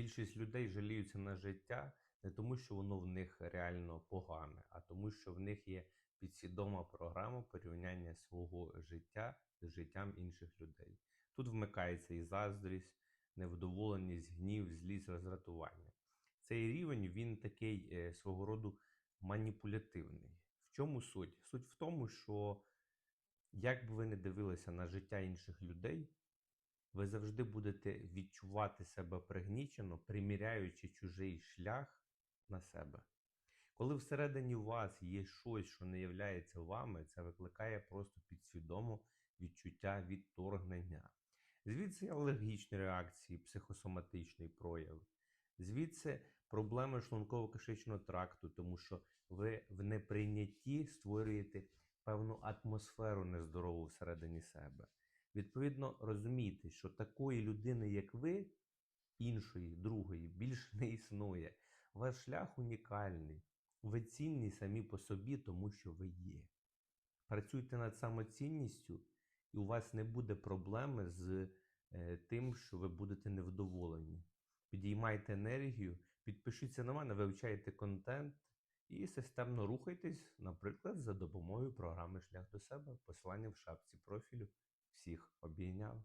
Більшість людей жаліються на життя не тому, що воно в них реально погане, а тому, що в них є підсвідома програма порівняння свого життя з життям інших людей. Тут вмикається і заздрість, невдоволеність, гнів, злість, роздратування. Цей рівень він такий е, свого роду маніпулятивний. В чому суть? Суть в тому, що як би ви не дивилися на життя інших людей, ви завжди будете відчувати себе пригнічено, приміряючи чужий шлях на себе. Коли всередині вас є щось, що не являється вами, це викликає просто підсвідомо відчуття відторгнення. Звідси алергічні реакції, психосоматичний прояв. Звідси проблеми шлунково-кишечного тракту, тому що ви в неприйнятті створюєте певну атмосферу нездорову всередині себе. Відповідно, розумійте, що такої людини, як ви, іншої, другої, більше не існує. Ваш шлях унікальний. Ви цінні самі по собі, тому що ви є. Працюйте над самоцінністю, і у вас не буде проблеми з е, тим, що ви будете невдоволені. Підіймайте енергію, підпишіться на мене, вивчайте контент і системно рухайтесь, наприклад, за допомогою програми Шлях до себе. Посилання в шапці профілю. obvieniał